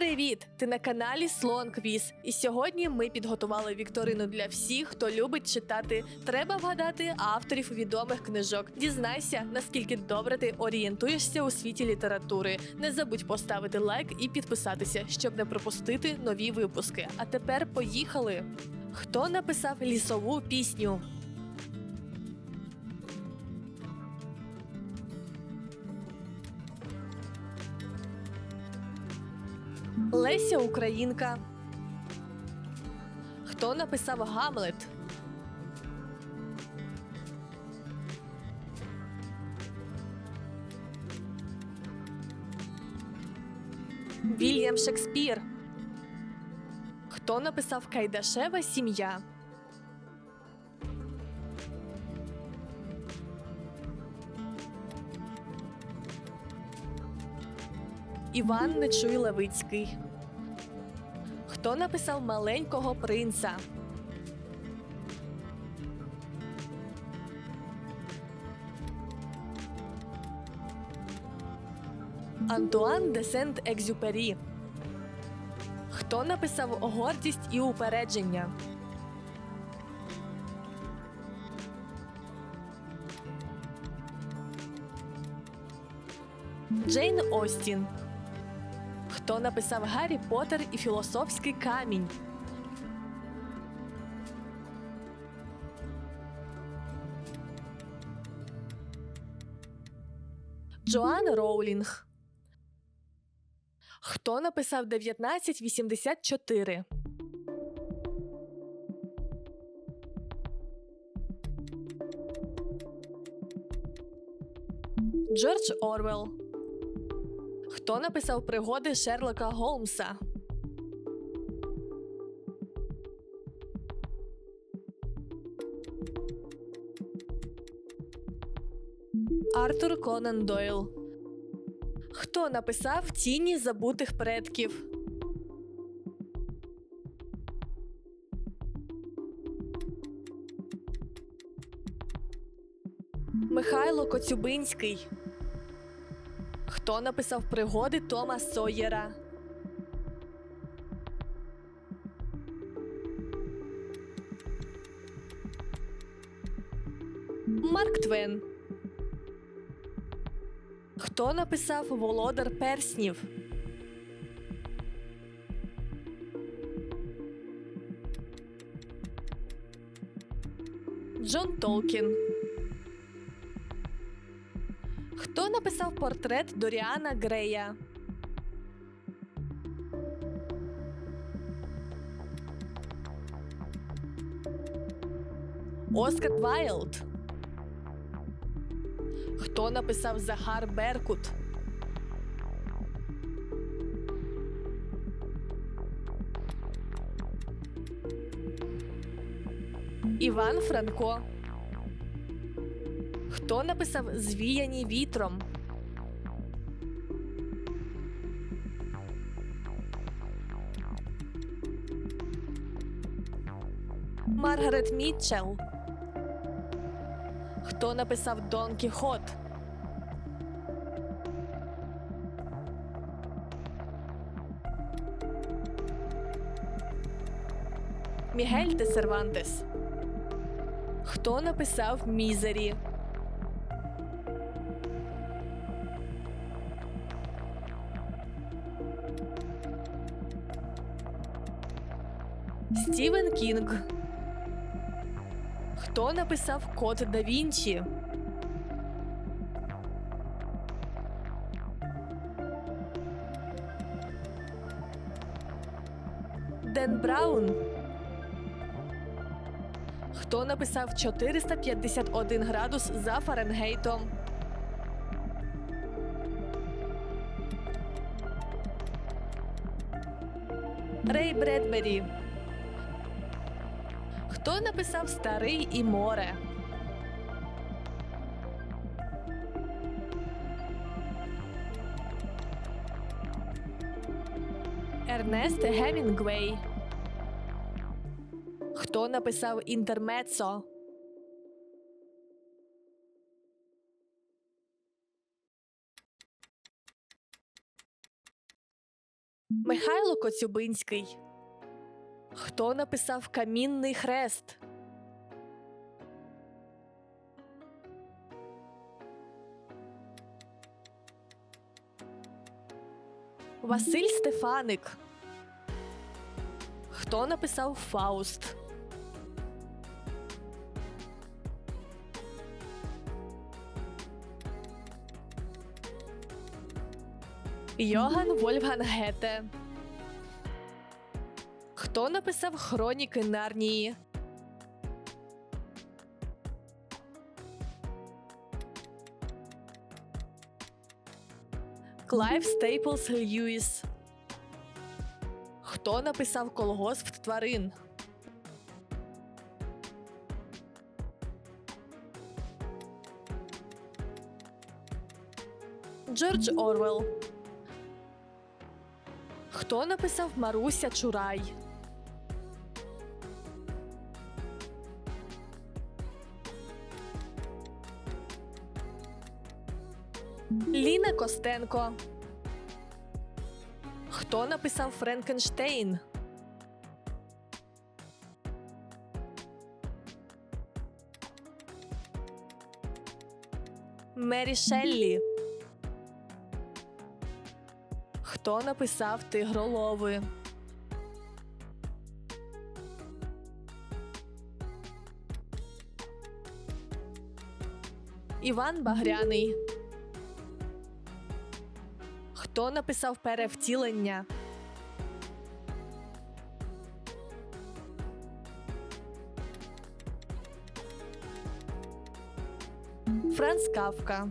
Привіт! Ти на каналі Слон Квіз. І сьогодні ми підготували вікторину для всіх, хто любить читати. Треба вгадати авторів відомих книжок. Дізнайся, наскільки добре ти орієнтуєшся у світі літератури. Не забудь поставити лайк і підписатися, щоб не пропустити нові випуски. А тепер поїхали! Хто написав лісову пісню? Леся Українка. Хто написав Гамлет? Вільям Шекспір. Хто написав Кайдашева сім'я? Іван Нечуй Левицький. Хто написав маленького принца? Антуан де Сент-Екзюпері. Хто написав гордість і упередження? Джейн Остін. Хто написав Гаррі Поттер і філософський камінь? Джоан Роулінг. Хто написав 1984? Джордж Орвел. Хто написав пригоди Шерлока Голмса? Артур Конан Дойл. Хто написав Тіні забутих предків? Михайло Коцюбинський. Хто написав пригоди Тома Сойєра? Марк Твен. Хто написав Володар Перснів? Джон Толкін. Хто написав портрет Доріана Грея? Оскар Вайлд. Хто написав Захар Беркут? Іван Франко. Хто написав Звіяні вітром? Маргарет Мітчелл. Хто написав Дон Кіхот? Мігель де Сервантес. Хто написав Мізері? Стівен Кінг. Хто написав Код да Вінчі? Ден Браун. Хто написав 451 градус за Фаренгейтом? Рей Бредбері. Хто написав Старий і море? Ернест Гемінгвей. Хто написав Інтермецо? Михайло Коцюбинський. Хто написав Камінний хрест? Василь Стефаник. Хто написав Фауст? Йоган Вольфган Гете. Хто написав Хроніки Нарнії? Клайв Стейплс Льюіс. Хто написав колгосп тварин? Джордж Орвел. Хто написав Маруся Чурай? Ліна Костенко. Хто написав Френкенштейн? Мері Шеллі. Хто написав Тигролови? Іван Багряний. Хто написав перевтілення? Франц Кавка.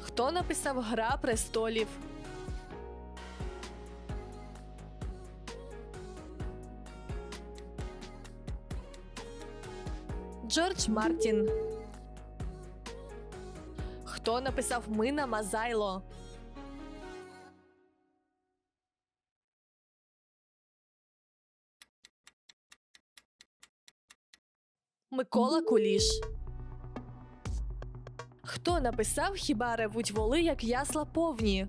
Хто написав Гра престолів? Джордж Мартін. Хто написав Мина Мазайло? Микола Куліш. Хто написав Хіба ревуть воли, як ясла повні?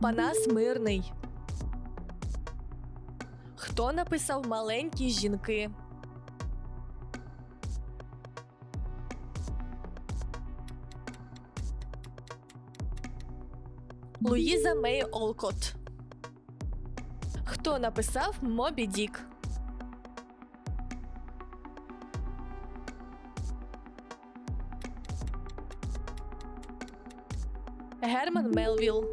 Панас Мирний. Хто написав маленькі жінки? Луїза Мей Олкот. Хто написав Мобі Дік? Герман Мелвіл.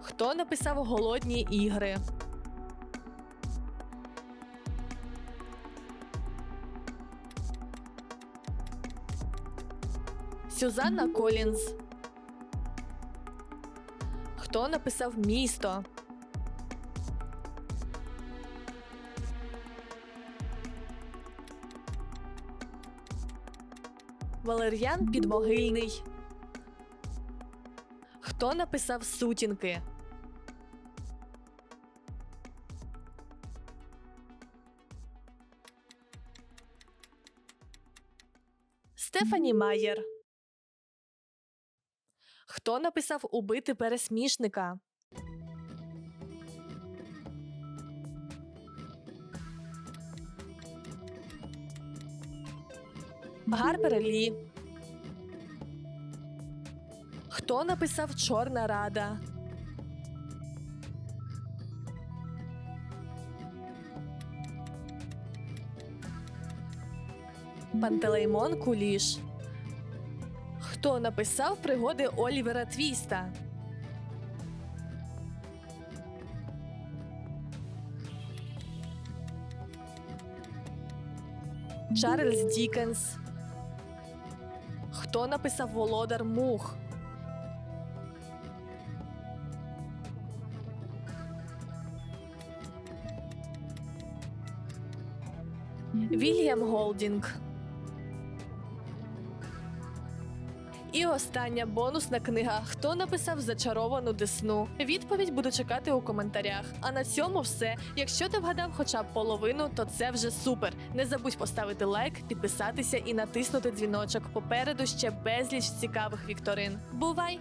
Хто написав Голодні ігри? Сюзанна Колінз. Хто написав місто? Валер'ян Підмогильний. Хто написав сутінки? Стефані Майєр. Хто написав Убити пересмішника? Гарпер Лі. Хто написав Чорна Рада? Пантелеймон Куліш. Хто написав пригоди Олівера Твіста? Чарльз Дікенс. Хто написав Володар Мух? Вільям Голдінг. І остання бонусна книга Хто написав зачаровану десну? Відповідь буду чекати у коментарях. А на цьому все. Якщо ти вгадав хоча б половину, то це вже супер. Не забудь поставити лайк, підписатися і натиснути дзвіночок. Попереду ще безліч цікавих вікторин. Бувай!